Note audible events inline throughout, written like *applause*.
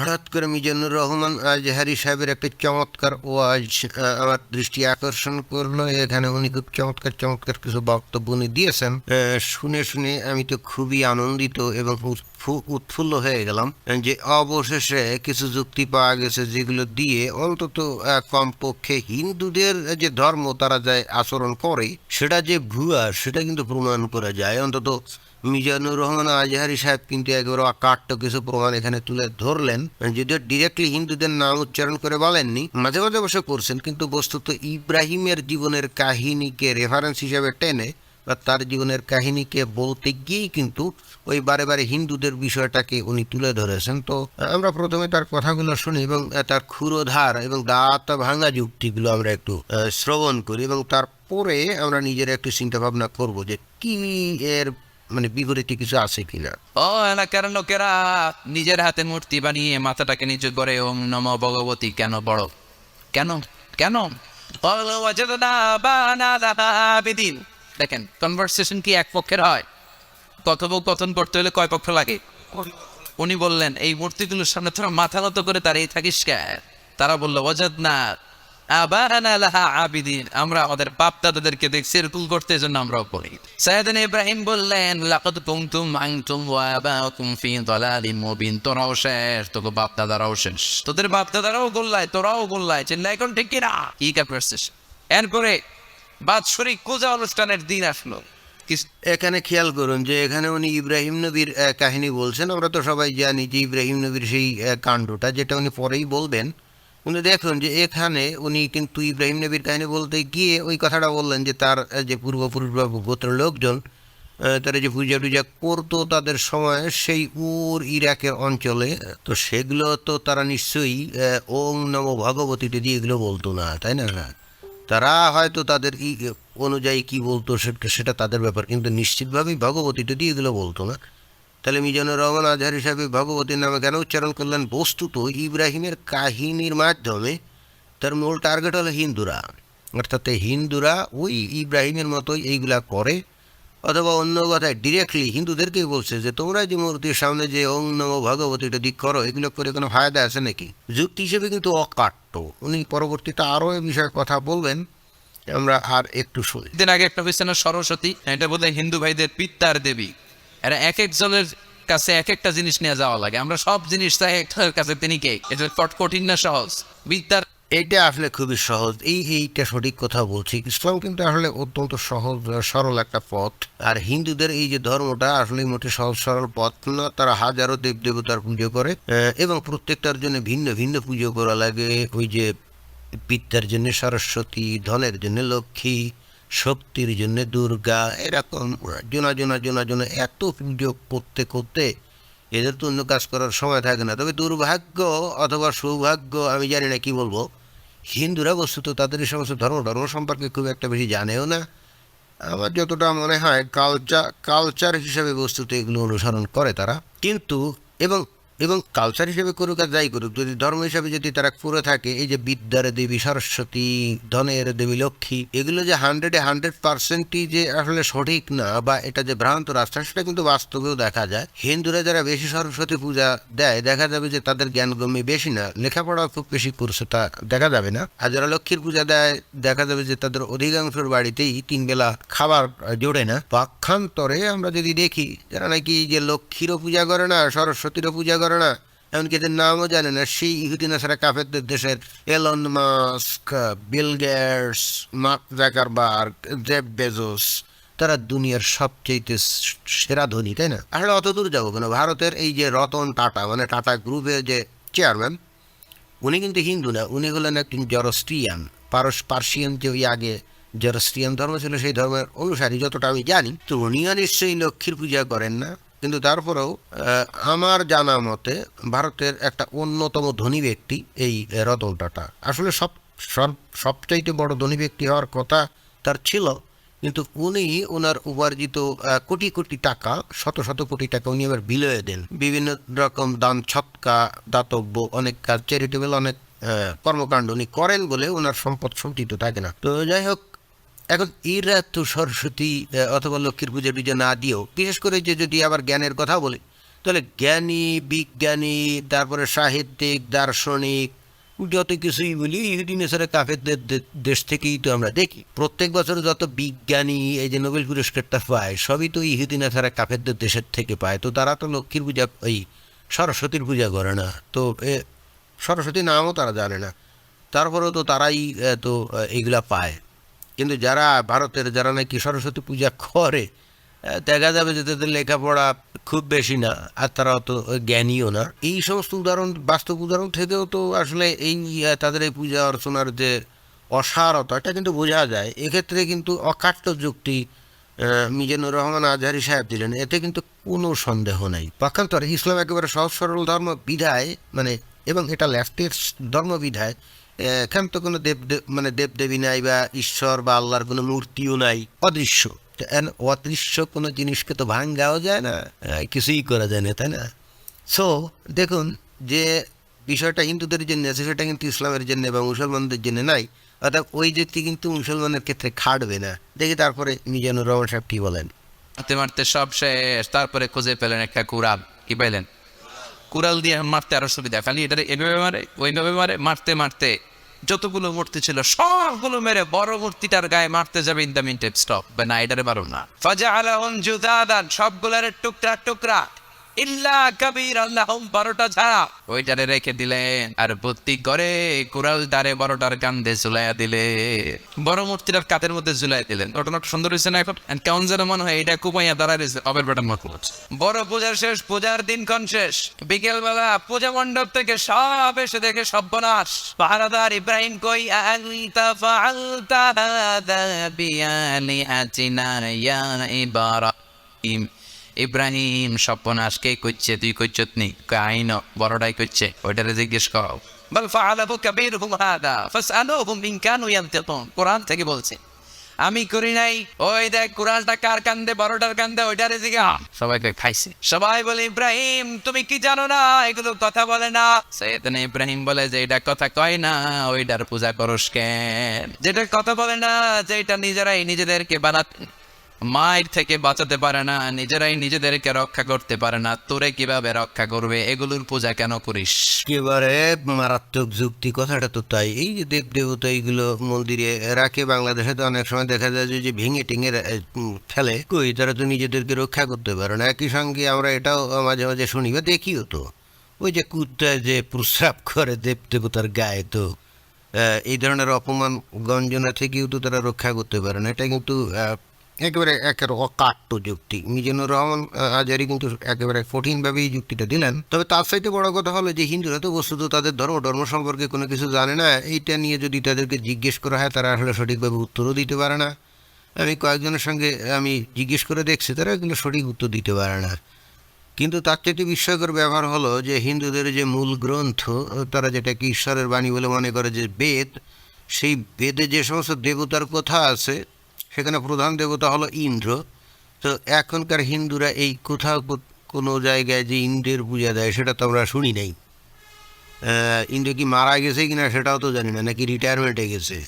হঠাৎ করে মিজানুর রহমান আজহারি সাহেবের একটা চমৎকার ওয়াজ আমার দৃষ্টি আকর্ষণ করল। এখানে উনি খুব চমৎকার চমৎকার কিছু বক্তব্য উনি দিয়েছেন। শুনে শুনে আমি তো খুবই আনন্দিত এবং উৎফুল্ল হয়ে গেলাম যে অবশেষে কিছু যুক্তি পাওয়া গেছে যেগুলো দিয়ে অন্তত কমপক্ষে হিন্দুদের যে ধর্ম, তারা যায় আচরণ করে, সেটা যে ভুয়া, সেটা কিন্তু প্রমাণ করা যায়। অন্তত মিজানুর রহমান আজহারি সাহেব কিন্তু একেবারে অকাট্য কিছু প্রমাণ এখানে তুলে ধরলেন। যদিও ডিরেক্টলি হিন্দুদের নাম উচ্চারণ করে বলেননি, মাঝে মাঝে অবশ্য করছেন, কিন্তু বস্তুত ইব্রাহিমের জীবনের কাহিনীকে রেফারেন্স হিসেবে টেনে বা তার জীবনের কাহিনীকে বলতে গিয়েই কিন্তু ওই বারে বারে হিন্দুদের বিষয়টাকে উনি তুলে ধরেছেন। তো আমরা প্রথমে তার কথাগুলো শুনি এবং তার ক্ষুরোধার এবং দাঁত ভাঙা যুক্তিগুলো আমরা একটু শ্রবণ করি এবং তারপরে আমরা নিজেরা একটু চিন্তা ভাবনা করব যে কি এর মানে বিপরীতে কিছু আছে কিনা? ও না কেন লোকেরা নিজের হাতে মূর্তি বানিয়ে মাথাটাকে নিচু করে, ওম নম ভগবতী, কেন বড়? কেন? কেন? দেখেন কনভার্সেশন কি এক পক্ষের হয়? কথোপকথন করতে হলে কয় পক্ষ লাগে? উনি বললেন, এই মূর্তিগুলোর সামনে তোরা মাথা নত করে দাঁড়িয়ে থাকিস কে? তারা বলল অজাত নাথ আবিদিন। আমরা আমাদের বাপ দাদাদেরকে দেখছি, এরকম করতে জন্য আমরাও করি। সাইয়েদিন ইব্রাহিম বললেন, লাকাদ কুনতুম আনতুম ওয়া আবাউকুম ফি দালালিন মুবিন। তোরাও শেষ, তোকে বাপ দাদারাও শেষ। তোদের বাপ দাদারাও গোল্লায়, তোরাও গোল্লায় চিল্লা এখন ঠিক কিনা? কি কাপড়ছিস এরপরে বাৎসরিক পূজা অনুষ্ঠানের দিন আসলো। এখানে খেয়াল করুন যে এখানে উনি ইব্রাহিম নবীর কাহিনী বলছেন। আমরা তো সবাই জানি যে ইব্রাহিম নবীর সেই কাণ্ডটা, যেটা উনি পরেই বলবেন। উনি দেখুন যে এখানে উনি কিন্তু ইব্রাহিম নবীর কাহিনী বলতে গিয়ে ওই কথাটা বললেন যে তার যে পূর্বপুরুষ বা গোত্রের লোকজন তারা যে পূজা টুজা করতো তাদের সময় সেই উর ইরাকের অঞ্চলে, তো সেগুলো তো তারা নিশ্চয়ই ওং নম ভগবতীতে দিয়ে এগুলো বলতো না, তাই না? তারা হয়তো তাদের অনুযায়ী কি বলতো সেটা তাদের ব্যাপার, কিন্তু নিশ্চিতভাবেই ভগবতীটা দিয়ে এগুলো বলতো না। তাহলে মিজানুর রহমান আজহার হিসাবে ভগবতীর নামে কেন উচ্চারণ করলেন? বস্তুত ইব্রাহিমের কাহিনীর মাধ্যমে। তার মূল টার্গেট হলো হিন্দুরা। অর্থাৎ হিন্দুরা ওই ইব্রাহিমের মতোই এইগুলা করে। অথবা অন্য কথায় ডিরেক্টলি হিন্দুদেরকেই বলছে যে, তোমরা যে মূর্তির সামনে যে ওং নম ভগবতীটা দিক করো, এগুলো করে কোনো ফায়দা আছে নাকি? যুক্তি হিসেবে কিন্তু অকাট্য। উনি পরবর্তীতে আরও এ বিষয়ে কথা বলবেন। আমরা আর একটু শুনি। দিন আগে একটা সরস্বতী, এটা বোধ হিন্দু ভাইদের পিত্তার দেবী। এরা এক একজনের কাছে এক একটা জিনিস নিয়ে যাওয়া লাগে। আমরা সব জিনিস চাই একটার কাছে তিনি কে? এটা কট কঠিন না সহজ। বিদ্যার এটা আসলে খুবই সহজ। এই এইটা সঠিক কথা বলছি। ইসলাম কিন্তু আসলে অত্যন্ত সহজ, সরল একটা পথ। আর হিন্দুদের এই যে ধর্মটা আসলে মোটে সহজ, সরল পথ, না, তারা হাজারো দেব দেবতার পুজো করে এবং প্রত্যেকটার জন্য ভিন্ন ভিন্ন পুজো করা লাগে। ওই যে বিদ্যার জন্য সরস্বতী, ধনের জন্য লক্ষ্মী শক্তির জন্য দুর্গা, এরকম জোনা জোনা জোনা জোনা, এত পুজো করতে করতে এদের তো অন্য কাজ করার সময় থাকে না। তবে দুর্ভাগ্য অথবা সৌভাগ্য, আমি জানি না কি বলব। হিন্দুরা বস্তুত তাদের সমস্ত ধর্ম ধর্ম সম্পর্কে খুব একটা বেশি জানেও না। আমার যতটা মনে হয় কালচার কালচার হিসেবে বস্তুত এগুলো অনুসরণ করে তারা। কিন্তু, এবং এবং কালচার হিসেবে করুক আর যাই করুক, যদি ধর্ম হিসেবে যদি তারা করে থাকে, এই যে বিদ্যার দেবী, সরস্বতী, ধনের দেবী, লক্ষ্মী, এগুলো যে হান্ড্রেডে হান্ড্রেড পার্সেন্টই যে আসলে সঠিক না বা এটা যে ভ্রান্ত রাস্তা সেটা কিন্তু বাস্তবেও দেখা যায়। হিন্দুরা যারা বেশি সরস্বতী পূজা দেয়, দেখা যাবে যে তাদের জ্ঞানগম্যি বেশি না লেখাপড়া খুব বেশি করছে তা দেখা যাবে না। আর যারা লক্ষ্মীর পূজা দেয়, দেখা যাবে যে তাদের অধিকাংশের বাড়িতেই তিন বেলা খাবার জোড়ে না। পাক্ষান্তরে আমরা যদি দেখি, যারা নাকি যে লক্ষ্মীরও পূজা করে না, সরস্বতীরও পূজা করে না এমনকি এদের নামও জানে না সেই ইহুদি নাসারা কাফেরদের দেশের Elon Musk Bill Gates Mark Zuckerberg Jeff Bezos তারা দুনিয়ার সবচেয়ে সেরা ধনী, তাই না? আসলে অত দূর যাব কেন? ভারতের এই যে রতন টাটা মানে টাটা গ্রুপের যে চেয়ারম্যান উনি কিন্তু হিন্দু না, উনি হলেন একজন জরস্ট্রিয়ান, পারস, পার্সিয়ান যে ওই আগে জরস্ট্রিয়ান ধর্ম ছিল, সেই ধর্মের অনুসারী, যতটা আমি জানি। তো উনিও নিশ্চয়ই লক্ষ্মীর পূজা করেন না। কিন্তু তারপরেও আমার জানা মতে ভারতের একটা অন্যতম ধনী ব্যক্তি এই রতন টাটা আসলে সব সব, সবচাইতে বড় ধনী ব্যক্তি হওয়ার কথা তার ছিল, কিন্তু উনি ওনার উপার্জিত কোটি কোটি টাকা, শত শত কোটি টাকা উনি আবার বিলয়ে দেন। বিভিন্ন রকম দান ছক্কা দাতব্য, অনেক কাজ চ্যারিটেবল অনেক কর্মকাণ্ড উনি করেন বলে ওনার সম্পদ সঞ্চিত থাকে না। তো যাই হোক এখন এরা তো সরস্বতী অথবা লক্ষ্মীর পুজো টুজো না দিয়েও বিশেষ করে যে যদি আবার জ্ঞানের কথা বলি তাহলে জ্ঞানী বিজ্ঞানী তারপরে সাহিত্যিক দার্শনিক যত কিছুই বলি ইহুদি নেসারা কাফেরদের দেশ থেকেই তো আমরা দেখি। প্রত্যেক বছর যত বিজ্ঞানী এই যে নোবেল পুরস্কারটা পায় সবই তো ইহুদি নেসারা কাফেরদের দেশের থেকে পায়। তো তারা তো লক্ষ্মীর পূজা ওই সরস্বতীর পূজা করে না। তো সরস্বতী নামও তারা জানে না। তারপরেও তো তারাই তো এ, এইগুলা পায়। কিন্তু যারা ভারতের, যারা নাকি সরস্বতী পূজা করে দেখা যাবে যে তাদের লেখাপড়া খুব বেশি না, আর তারা অত জ্ঞানীও না। এই সমস্ত উদাহরণ, বাস্তব উদাহরণ থেকেও তো আসলে এই তাদের এই পূজা অর্চনার যে অসারতা, এটা কিন্তু বোঝা যায়। এক্ষেত্রে কিন্তু অকাট্য যুক্তি মিজানুর রহমান আজহারি সাহেব দিলেন, এতে কিন্তু কোনো সন্দেহ নাই। পক্ষান্তরে ইসলাম একেবারে সহজ সরল ধর্ম বিধায় মানে এবং এটা লেফটের ধর্ম বিধায় এখান তো কোনো দেব মানে দেবদেবী নাই বা ঈশ্বর বা আল্লাহর কোনো মূর্তিও নাই? অদৃশ্য। অদৃশ্য কোনো জিনিসকে তো ভাঙ্গাও যায় না। কিছুই করা যায় না, তাই না? সো দেখুন যে বিষয়টা হিন্দুদের জন্য আছে, সেটা কিন্তু ইসলামের জন্য এবং মুসলমানদের জন্য নাই। অর্থাৎ ওই যুক্তি কিন্তু মুসলমানের ক্ষেত্রে খাটবে না। দেখি তারপরে মিজানুর রহমান সাহেব কি বলেন। মারতে মারতে সব শেষ। তারপরে খুঁজে পেলেন একটা কুড়াল। কি পাইলেন? কুড়াল দিয়ে মারতে আরও সুবিধা। খালি এটা এভাবে মারে, ওইভাবে মারে, মারতে মারতে। যতগুলো মূর্তি ছিল, সবগুলো মেরে বড় মূর্তিটার গায়ে মারতে যাবে in the mean tape stop বা না এটারে পারো না। ফাজা আলাহন জুদাদান সবগুলার টুকরা টুকরা। ইল্লা কবির আল্লাহ বারোটা ছাড়া ওইটারে রেখে দিলেন। আর ভর্তি করে কুড়াল দ্বারে বড়টার কান্দে ঝুলাইয়া দিলে বড় মূর্তিটার কাতের মধ্যে ঝুলাই দিলেন। ঘটনাটা সুন্দর হয়েছে না এখন? কেমন যেন মনে হয় এটা কুপাইয়া দাঁড়ায় রয়েছে। অবের বেটার মতো বড় পূজার শেষ, পূজার দিনক্ষণ শেষ। বিকেল বেলা পূজা মণ্ডপ থেকে সব এসে দেখে সর্বনাশ। পাহারাদার ইব্রাহিম কই? আনতা ফাআলতা হাদা বিআলিহাতিনা ইয়া ইব্রাহিম। ইব্রাহিম সর্বনাশ কে করছে? তুই করছত নি? আইন বড়টাই করছে। ওইটারে জিজ্ঞেস করো। বল ফাআলাহু কাবীরুহুম হাদা ফাসআলুহুম ইন কানু ইয়ানতিকুন কোরআন থেকে বলছে আমি করি নাই। ওই দেখ কুরানটা কার কান্দে বড়টার কান্দে ওইটারে জিগা সবাইকে খাইছে। সবাই বলে ইব্রাহিম তুমি কি জানো না? এগুলো কথা বলে না। সৈয়দনা ইব্রাহিম বলে যে এটা কথা কয় না ওইটার পূজা করস কেন? যেটা কথা বলে না যে এটা নিজেরাই নিজেদেরকে বানাতে মায়ের থেকে বাঁচাতে পারে না, নিজেরাই নিজেদেরকে রক্ষা করতে পারে না, তোরে কীভাবে রক্ষা করবে, এগুলোর পূজা কেন করিস? একেবারে মারাত্মক যুক্তি, কথাটা তো তাই। এই যে দেব দেবতা এইগুলো মন্দিরে রাখে, বাংলাদেশে তো অনেক সময় দেখা যায় যে ভেঙে টেঙে ফেলে। কই, তারা তো নিজেদেরকে রক্ষা করতে পারে না। একই সঙ্গে আমরা এটাও মাঝে মাঝে শুনি, বা দেখিও তো। ওই যে কুত্তা যে প্রস্রাব করে দেব দেবতার গায়ে তো এই ধরনের অপমান গঞ্জনা থেকেও তো তারা রক্ষা করতে পারে না। এটা কিন্তু একেবারে একের অকাট্য যুক্তি। মিজানুর রহমান আজারি কিন্তু একেবারে কঠিনভাবে এই যুক্তিটা দিলেন। তবে তার সাথে বড় কথা হলো যে, হিন্দুরা তো বস্তুত তাদের ধর্ম ধর্ম সম্পর্কে কোনো কিছু জানে না। এইটা নিয়ে যদি তাদেরকে জিজ্ঞেস করা হয়, তারা আসলে সঠিকভাবে উত্তরও দিতে পারে না। আমি কয়েকজনের সঙ্গে আমি জিজ্ঞেস করে দেখছি, তারা কিন্তু সঠিক উত্তর দিতে পারে না। কিন্তু তার চেয়ে বিস্ময়কর ব্যবহার হলো যে, হিন্দুদের যে মূল গ্রন্থ, তারা যেটাকে ঈশ্বরের বাণী বলে মনে করে যে, বেদ, সেই বেদে যে সমস্ত দেবতার কথা আছে সেখানে প্রধান দেবতা হলো ইন্দ্র। তো এখনকার হিন্দুরা এই কোথাও কোনো জায়গায় যে ইন্দ্রের পূজা দেয়, সেটা তো আমরা শুনি নাই। ইন্দ্র কি মারা গেছে কিনা সেটাও তো জানি না, নাকি রিটায়ারমেন্টে গেছে।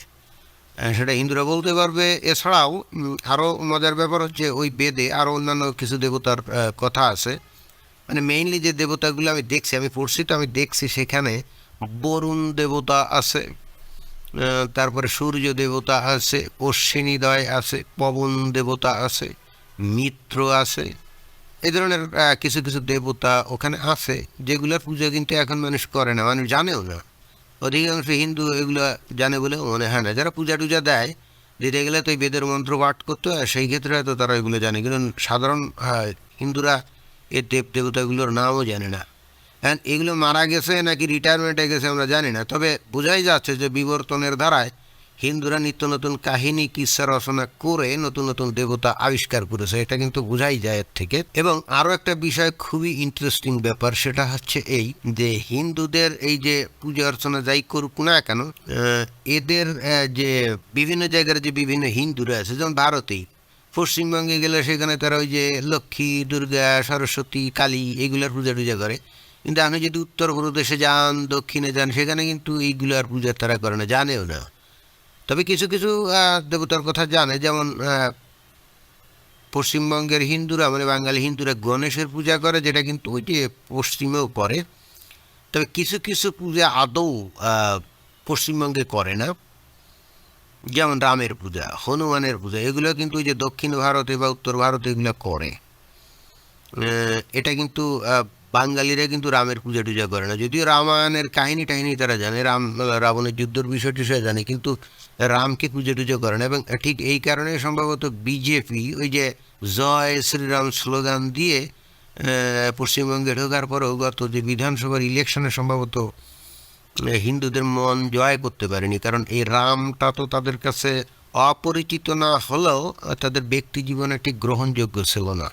সেটা হিন্দুরা বলতে পারবে। এছাড়াও আরও মজার ব্যাপার হচ্ছে, ওই বেদে আরও অন্যান্য কিছু দেবতার কথা আছে। মানে মেইনলি যে দেবতাগুলো আমি দেখছি, আমি পড়ছি তো, আমি দেখছি সেখানে বরুণ দেবতা আছে। তারপরে সূর্য দেবতা আছে অশ্বিনীদয় আছে, পবন দেবতা আছে, মিত্র আছে, এই ধরনের কিছু কিছু দেবতা ওখানে আছে, যেগুলোর পূজা কিন্তু এখন মানুষ করে না, মানুষ জানেও না। অধিকাংশ হিন্দু এগুলো জানে বলে মনে হয় না। যারা পূজা টুজা দেয়, দিতে গেলে তো এই বেদের মন্ত্র পাঠ করতে হয়, সেই ক্ষেত্রে হয়তো তারা এগুলো জানে। কিন্তু সাধারণ হিন্দুরা এই দেব দেবতাগুলোর নামও জানে না। হ্যাঁ এগুলো মারা গেছে নাকি রিটায়ারমেন্টে গেছে আমরা জানি না। তবে বোঝাই যাচ্ছে যে বিবর্তনের ধারায় হিন্দুরা নিত্য নতুন কাহিনী, কিসা রচনা করে নতুন নতুন দেবতা আবিষ্কার করেছে, এটা কিন্তু বোঝাই যায় এর থেকে। এবং আরও একটা বিষয় খুবই ইন্টারেস্টিং ব্যাপার, সেটা হচ্ছে এই যে হিন্দুদের এই যে পূজা অর্চনা যাই করুক না কেন এদের যে বিভিন্ন জায়গার যে বিভিন্ন হিন্দুরা আছে, যেমন ভারতেই পশ্চিমবঙ্গে গেলে সেখানে তারা ওই যে লক্ষ্মী, দুর্গা, সরস্বতী, কালী, এগুলোর পূজা টুজা করে। কিন্তু আপনি যদি উত্তরপ্রদেশে যান, দক্ষিণে যান, সেখানে কিন্তু এইগুলো আর পূজা তারা করে না, জানেও না। তবে কিছু কিছু দেবতার কথা জানে, যেমন পশ্চিমবঙ্গের হিন্দুরা মানে বাঙালি হিন্দুরা গণেশের পূজা করে, যেটা কিন্তু ওই যে পশ্চিমেও করে। তবে কিছু কিছু পূজা আদৌ পশ্চিমবঙ্গে করে না। যেমন রামের পূজা, হনুমানের পূজা, এগুলো কিন্তু ওই যে দক্ষিণ ভারতে বা উত্তর ভারতে এগুলো করে। এটা কিন্তু বাঙালিরা কিন্তু রামের পূজা টুজা করে না। যদিও রামায়ণের কাহিনী টাহিনী তারা জানে, রাম, রাবণের যুদ্ধের বিষয় টিষয় জানে, কিন্তু রামকে পুজো টুজো করে না। এবং ঠিক এই কারণে সম্ভবত বিজেপি ওই যে জয় শ্রীরাম স্লোগান দিয়ে পশ্চিমবঙ্গে ঢোকার পরেও গত যে বিধানসভার ইলেকশনে সম্ভবত হিন্দুদের মন জয় করতে পারেনি। কারণ এই রামটা তো তাদের কাছে অপরিচিত না হলেও তাদের ব্যক্তি জীবনে ঠিক গ্রহণযোগ্য ছিল না।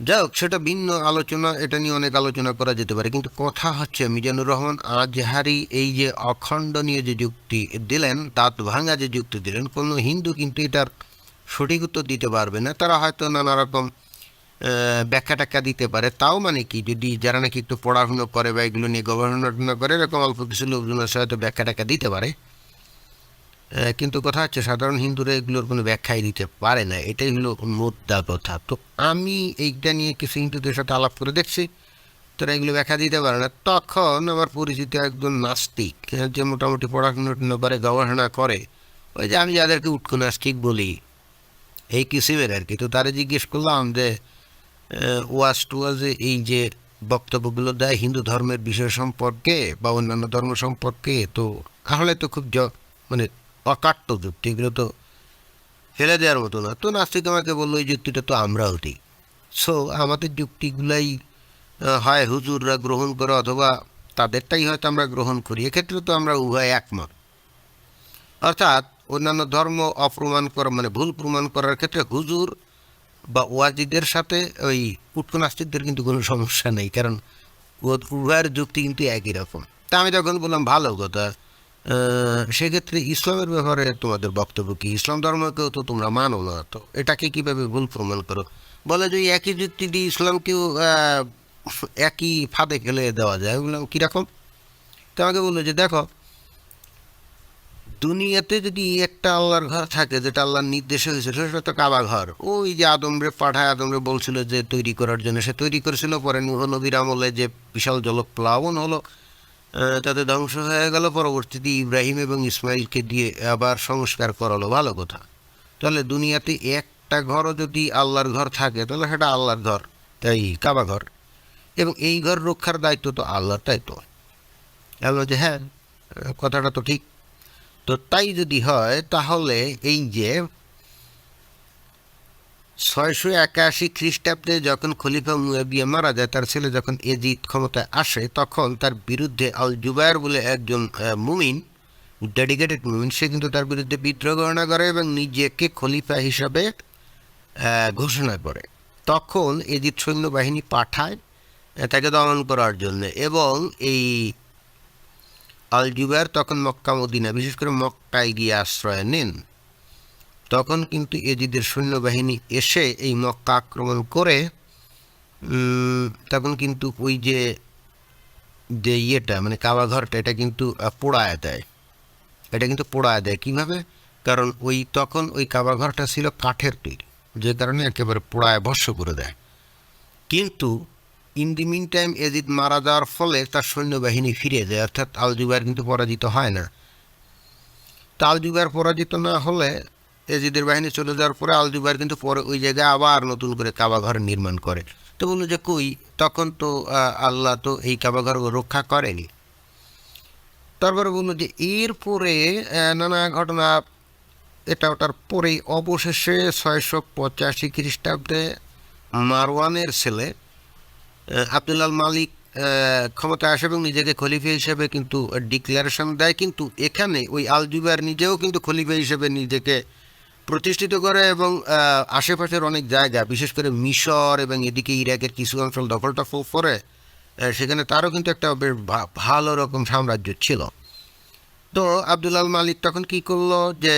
যাই হোক সেটা ভিন্ন আলোচনা, এটা নিয়ে অনেক আলোচনা করা যেতে পারে। কিন্তু কথা হচ্ছে, মিজানুর রহমান আজহারি এই যে অখণ্ডনীয় যে যুক্তি দিলেন, দাঁত ভাঙা যে যুক্তি দিলেন, কোনো হিন্দু কিন্তু এটার সঠিক উত্তর দিতে পারবে না। তারা হয়তো নানা রকম ব্যাখ্যা টাখ্যা দিতে পারে। তাও মানে কি? যদি যারা নাকি একটু পড়াশুনো করে বা এগুলো নিয়ে গবেষণা করে, এরকম অল্প কিছু লোকজন আছে, হয়তো ব্যাখ্যা টাখ্যা দিতে পারে। কিন্তু কথা হচ্ছে সাধারণ হিন্দুরা এগুলোর কোনো ব্যাখ্যাই দিতে পারে না। এটাই হলো মুদ্রা কথা। তো আমি এইটা নিয়ে কিছু হিন্দুদের সাথে আলাপ করে দেখছি, তারা এগুলো ব্যাখ্যা দিতে পারে না। তখন আমার পরিচিত একজন নাস্তিক যে মোটামুটি পড়াশুনো করে গবেষণা করে, ওই যে আমি যাদেরকে উৎকো নাস্তিক বলি, এই কিসিমের আর কি। তো তারা জিজ্ঞেস করলাম যে ওয়াজ টুয়াজে এই যে বক্তব্যগুলো দেয় হিন্দু ধর্মের বিষয় সম্পর্কে বা অন্যান্য ধর্ম সম্পর্কে, তো তাহলে তো খুব মানে অকাট্য যুক্তি, এগুলো তো ফেলে দেওয়ার মতো না। তো নাস্তিক আমাকে বলল, এই যুক্তিটা তো আমরাও দিই। সো আমাদের যুক্তিগুলাই হয় হুজুররা গ্রহণ করে অথবা তাদেরটাই হয়তো আমরা গ্রহণ করি। এক্ষেত্রে তো আমরা উভয় একমত। অর্থাৎ অন্যান্য ধর্ম অপ্রমাণ করা মানে ভুল প্রমাণ করার ক্ষেত্রে হুজুর বা ওয়াজিদের সাথে ওই উটকো নাস্তিকদের কিন্তু কোনো সমস্যা নেই। কারণ উভয়ের যুক্তি কিন্তু একই রকম। তা আমি যখন বললাম, ভালো কথা সেক্ষেত্রে ইসলামের ব্যাপারে তোমাদের বক্তব্য কি? ইসলাম ধর্মকেও তো তোমরা মানো না। তো এটাকে কীভাবে ভুল প্রমাণ করো? বলে যে একই যুক্তি দিয়ে ইসলামকেও একই ফাঁদে ফেলে দেওয়া যায়। বললাম, কীরকম? তো আমাকে বলল যে, দেখো, দুনিয়াতে যদি একটা আল্লাহর ঘর থাকে, যেটা আল্লাহর নির্দেশে হয়েছিল সেটা তো কাবা ঘর। ওই যে আদমরে পাঠায় আদমরে বলছিল যে তৈরি করার জন্য, সে তৈরি করেছিল। পরে নবীর আমলে যে বিশাল জলপ্লাবন হলো তাতে ধ্বংস হয়ে গেল। পরবর্তীতে ইব্রাহিম এবং ইসমাইলকে দিয়ে আবার সংস্কার করালো। ভালো কথা। তাহলে দুনিয়াতে একটা ঘরও যদি আল্লাহর ঘর থাকে, তাহলে সেটা আল্লাহর ঘর, তাই কাবা ঘর। এবং এই ঘর রক্ষার দায়িত্ব তো আল্লাহর, তাই তো? বলল যে হ্যাঁ কথাটা তো ঠিক। তো তাই যদি হয়, তাহলে এই যে ছয়শো একাশি খ্রিস্টাব্দে যখন খলিফা মুয়াবিয়া মারা যায়, তার ছেলে যখন এজিদ ক্ষমতায় আসে, তখন তার বিরুদ্ধে আল জুবায়ের বলে একজন মুমিন, ডেডিকেটেড মুমিন, সে কিন্তু তার বিরুদ্ধে বিদ্রোহ গণনা করে এবং নিজেকে খলিফা হিসাবে ঘোষণা করে। তখন এজিদ সৈন্যবাহিনী পাঠায় তাকে দমন করার জন্য এবং এই আল জুবায়ের তখন মক্কা মদিনা, বিশেষ করে মক্কায় গিয়ে আশ্রয় নেন। তখন কিন্তু এজিদের সৈন্যবাহিনী এসে এই মক্কা আক্রমণ করে তখন কিন্তু ওই যে যে ইয়েটা মানে কাবা ঘরটা, এটা কিন্তু পোড়ায় দেয়। এটা কিন্তু পোড়ায় দেয়। কীভাবে? কারণ ওই তখন ওই কাবা ঘরটা ছিল কাঠের তৈরি, যে কারণে একেবারে পোড়ায়, ভস্য করে দেয়। কিন্তু in the meantime Yazid মারা যাওয়ার ফলে তার সৈন্যবাহিনী ফিরে যায়। অর্থাৎ আলজুবাইর কিন্তু পরাজিত হয় না। তা আলজুবাইর পরাজিত না হলে এজিদের বাহিনী চলে যাওয়ার পরে আলজুবাইর কিন্তু পরে ওই জায়গায় আবার নতুন করে কাবা ঘর নির্মাণ করে। তো বলল যে কই? তখন তো আল্লাহ তো এই কাবা ঘর রক্ষা করেনি। তারপরে বলল যে এরপরে নানা ঘটনা এটা ওটার পরেই অবশেষে ছয়শো পঁচাশি খ্রিস্টাব্দে মারওয়ানের ছেলে আব্দুল্লাল মালিক আহ, ক্ষমতায় আসে এবং নিজেকে খলিফা হিসেবে কিন্তু ডিক্লারেশন দেয়। কিন্তু এখানে ওই আলজুবার নিজেও কিন্তু খলিফা হিসেবে নিজেকে প্রতিষ্ঠিত করে এবং আশেপাশের অনেক জায়গা, বিশেষ করে মিশর এবং এদিকে ইরাকের কিছু অঞ্চল দখল টখল করে সেখানে তারও কিন্তু একটা বেশ ভালো রকম সাম্রাজ্য ছিল। তো আব্দুল্লাল মালিক তখন কি করল যে,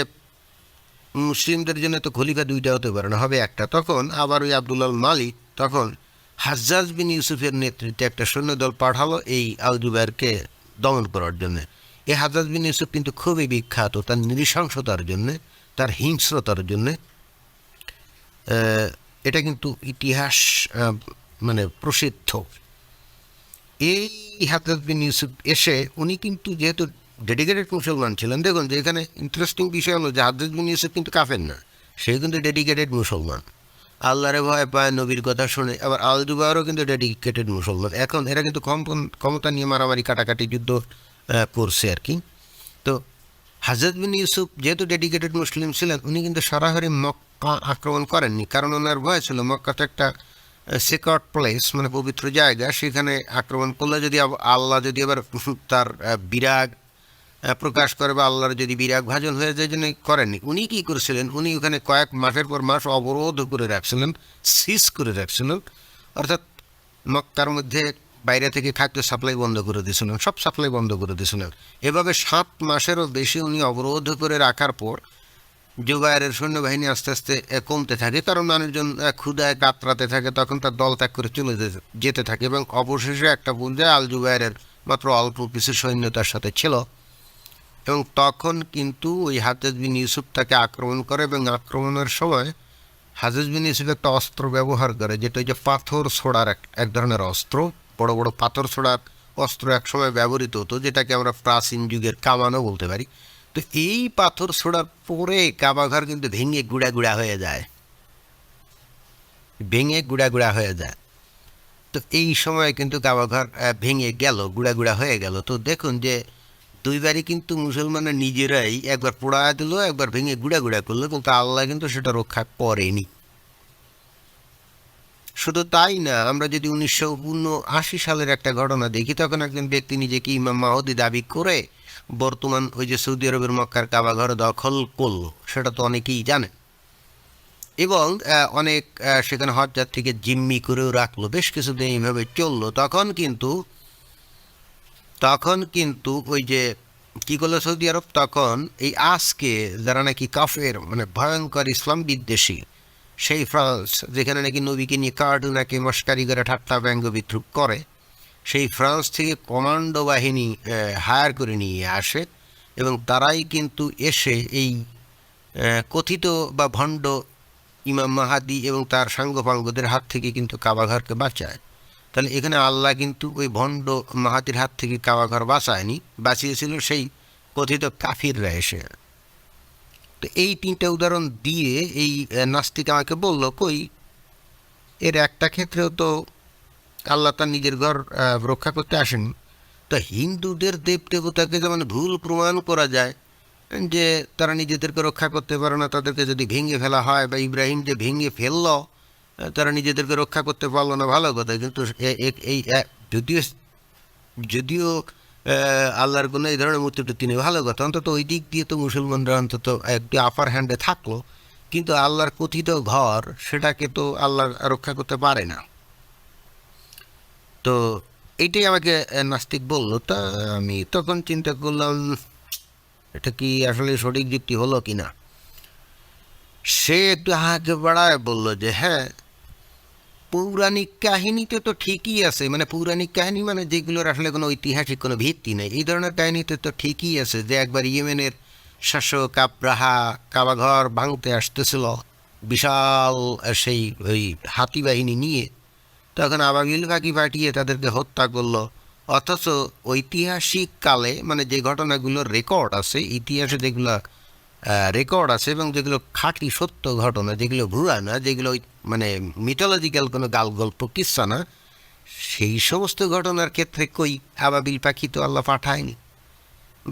মুসলিমদের জন্য তো খলিফা দুইটা হতে পারে না, হবে একটা। তখন আবার ওই আব্দুল্লাল মালিক তখন হাজ্জাজ বিন ইউসুফের নেতৃত্বে একটা সৈন্যদল পাঠালো এই আল জুবাইরকে দমন করার জন্য। এই হাজ্জাজ বিন ইউসুফ কিন্তু খুবই বিখ্যাত, তার নৃশংসতার জন্যে। তার হিংস্রতার জন্যে এটা কিন্তু ইতিহাস মানে প্রসিদ্ধ। এই হাজরত বিন ইউসুফ এসে উনি কিন্তু যেহেতু ডেডিকেটেড মুসলমান ছিলেন, দেখুন যে এখানে ইন্টারেস্টিং বিষয় হলো যে হাজরত বিন ইউসুফ কিন্তু কাফের না, সে কিন্তু ডেডিকেটেড মুসলমান। আল্লাহরে ভয় পায়, নবীর কথা শুনে, আবার আল জুবারও কিন্তু ডেডিকেটেড মুসলমান। এখন এরা কিন্তু ক্ষম- ক্ষমতা নিয়ে মারামারি, কাটাকাটি, যুদ্ধ করছে আর কি। তো হাজরত বিন ইউসুফ যেহেতু ডেডিকেটেড মুসলিম ছিলেন, উনি কিন্তু সরাসরি মক্কা আক্রমণ করেননি। কারণ ওনার ভয় ছিল মক্কা তো একটা সিকট প্লেস মানে পবিত্র জায়গা, সেখানে আক্রমণ করলে যদি আল্লাহ যদি আবার *laughs* তার বিরাগ প্রকাশ করে বা আল্লাহর যদি বিরাগ ভাজন হয়ে যায় জন্য করেননি। উনি কি করেছিলেন? উনি ওখানে কয়েক মাসের পর মাস অবরোধ করে রাখছিলেন সিজ করে রাখছিলেন। অর্থাৎ মক্কার মধ্যে বাইরে থেকে খাদ্য সাপ্লাই বন্ধ করে দিয়েছিলেন সব সাপ্লাই বন্ধ করে দিয়েছিলেন এভাবে সাত মাসেরও বেশি উনি অবরোধ করে রাখার পর জুবাইরের সৈন্যবাহিনী আস্তে আস্তে কমতে থাকে কারণ মানুষজন এ, ক্ষুধায় কাতরাতে থাকে তখন তার দল ত্যাগ করে চলে যেতে- থাকে এবং অবশেষে একটা পর্যায়ে আল জুবাইরের মাত্র অল্প কিছু সৈন্য তার সাথে ছিল। এবং তখন কিন্তু ওই হাজেজ বিন ইউসুফ তাকে আক্রমণ করে এবং আক্রমণের সময় হাজেজ বিন ইউসুফ একটা অস্ত্র ব্যবহার করে যেটা ওই যে পাথর ছোড়ার এক ধরনের অস্ত্র। বড় বড় পাথর ছোড়ার অস্ত্র একসময় ব্যবহৃত হতো, যেটাকে আমরা প্রাচীন যুগের কামানও বলতে পারি। তো এই পাথর ছোড়ার পরে কাবাঘর কিন্তু ভেঙে গুড়া গুড়া হয়ে যায়। ভেঙে গুড়া গুড়া হয়ে যায়। তো এই সময় কিন্তু কাবাঘর ভেঙে গেল, গুড়া গুড়া হয়ে গেল। তো দেখুন যে দুইবারই কিন্তু মুসলমানরা নিজেরাই একবার পোড়া দিল, একবার ভেঙে গুড়া গুড়া করল, কিন্তু আল্লাহ কিন্তু সেটা রক্ষা করেনি। শুধু তাই না, আমরা যদি উনিশশো উনআশি সালের একটা ঘটনা দেখি, তখন একজন ব্যক্তি নিজেকে ইমাম মাহদি দাবি করে বর্তমান ওই যে সৌদি আরবের মক্কার কাবাঘর দখল করল। সেটা তো অনেকেই জানে। এবং অনেক সেখানে হজযাত থেকে জিম্মি করেও রাখল। বেশ কিছুদিন এইভাবে চলল। তখন কিন্তু তখন কিন্তু ওই যে কি করল সৌদি আরব? তখন এই আজকে যারা নাকি কাফের মানে ভয়ঙ্কর ইসলাম বিদ্বেষী সেই ফ্রান্স, যেখানে নাকি নবীকে নিয়ে কার্টুনাকে মস্কারি করে ঠাট্টা ব্যঙ্গ বিদ্রুপ করে, সেই ফ্রান্স থেকে কমান্ডো বাহিনী হায়ার করে নিয়ে আসে এবং তারাই কিন্তু এসে এই কথিত বা ভণ্ড ইমাম মাহাদি এবং তার সাঙ্গপাঙ্গদের হাত থেকে কিন্তু কাবাঘরকে বাঁচায়। তাহলে এখানে আল্লাহ কিন্তু ওই ভণ্ড মাহাতির হাত থেকে কাবাঘর বাঁচায়নি, বাঁচিয়েছিল সেই কথিত কাফিররা এসে। তো এই তিনটা উদাহরণ দিয়ে এই নাস্তিক আমাকে বলল, কই, এর একটা ক্ষেত্রেও তো আল্লাহ তার নিজের ঘর রক্ষা করতে আসেন। তো হিন্দুদের দেব দেবতাকে যেমন ভুল প্রমাণ করা যায়, যে তারা নিজেদেরকে রক্ষা করতে পারে না, তাদেরকে যদি ভেঙে ফেলা হয় বা ইব্রাহিম যে ভেঙে ফেলল তারা নিজেদেরকে রক্ষা করতে পারল না, ভালো কথা। কিন্তু এই যদিও যদিও আল্লাহর কোনো এই ধরনের মূর্তি তিনি ভালো কথা অন্তত ওই দিক দিয়ে তো মুসলমানরা অন্তত একটি আপার হ্যান্ডে থাকল। কিন্তু আল্লাহর কথিত ঘর, সেটাকে তো আল্লাহ রক্ষা করতে পারে না। তো এইটাই আমাকে নাস্তিক বলল। তা আমি তখন চিন্তা করলাম, এটা কি আসলে সঠিক যুক্তি হলো কি না সে একটু হাঁকে বাড়ায় বলল যে হ্যাঁ পৌরাণিক কাহিনীতে তো ঠিকই আছে। মানে পৌরাণিক কাহিনী মানে যেগুলোর আসলে কোনো ঐতিহাসিক কোনো ভিত্তি নেই। এই ধরনের কাহিনীতে তো ঠিকই আছে যে একবার ইয়েমেনের শাসক আব্রাহা কাবাঘর ভাঙতে আসতেছিল বিশাল সেই ওই হাতি বাহিনী নিয়ে। তখন আবাগিল পাখি পাঠিয়ে তাদেরকে হত্যা করল। অথচ ঐতিহাসিক কালে মানে যে ঘটনাগুলোর রেকর্ড আছে, ইতিহাসে যেগুলো রেকর্ড আছে এবং যেগুলো খাঁটি সত্য ঘটনা, যেগুলো ভুয়া না যেগুলো মানে মিথোলজিক্যাল কোনো গাল গল্প কিচ্ছা না, সেই সমস্ত ঘটনার ক্ষেত্রে কই আবাবিল পাখি তো আল্লাহ পাঠায়নি?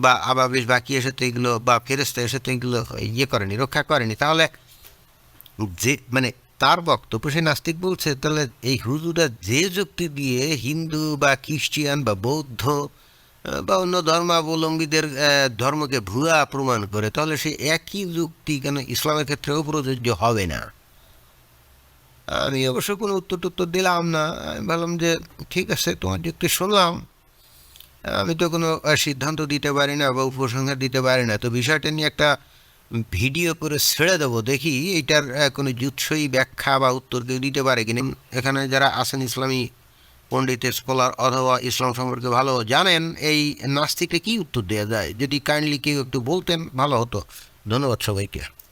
বা আবাবিল পাখি এসে তো এগুলো, বা ফেরেস্তা এসে তো এগুলো ইয়ে করেনি, রক্ষা করেনি। তাহলে যে মানে তার বক্তব্য সে নাস্তিক বলছে, তাহলে এই হুজুরা যে যুক্তি দিয়ে হিন্দু বা খ্রিস্টিয়ান বা বৌদ্ধ বা অন্য ধর্মাবলম্বীদের ধর্মকে ভুয়া প্রমাণ করে, তাহলে সে একই যুক্তি কেন ইসলামের ক্ষেত্রেও প্রযোজ্য হবে না? আমি অবশ্য কোনো উত্তর টুত্তর দিলাম না। আমি ভাবলাম যে, ঠিক আছে, তোমার যুক্তি শুনলাম। আমি তো কোনো সিদ্ধান্ত দিতে পারি না বা উপসংহার দিতে পারি না। তো বিষয়টা নিয়ে একটা ভিডিও করে ছেড়ে দেবো। দেখি এটার কোনো জুৎসই ব্যাখ্যা বা উত্তর কেউ দিতে পারে কিনা? এখানে যারা আছেন ইসলামী পণ্ডিত স্কলার অথবা ইসলাম সম্পর্কে ভালো জানেন, এই নাস্তিককে কী উত্তর দেওয়া যায় যদি কাইন্ডলি কেউ একটু বলতেন, ভালো হতো। ধন্যবাদ সবাইকে।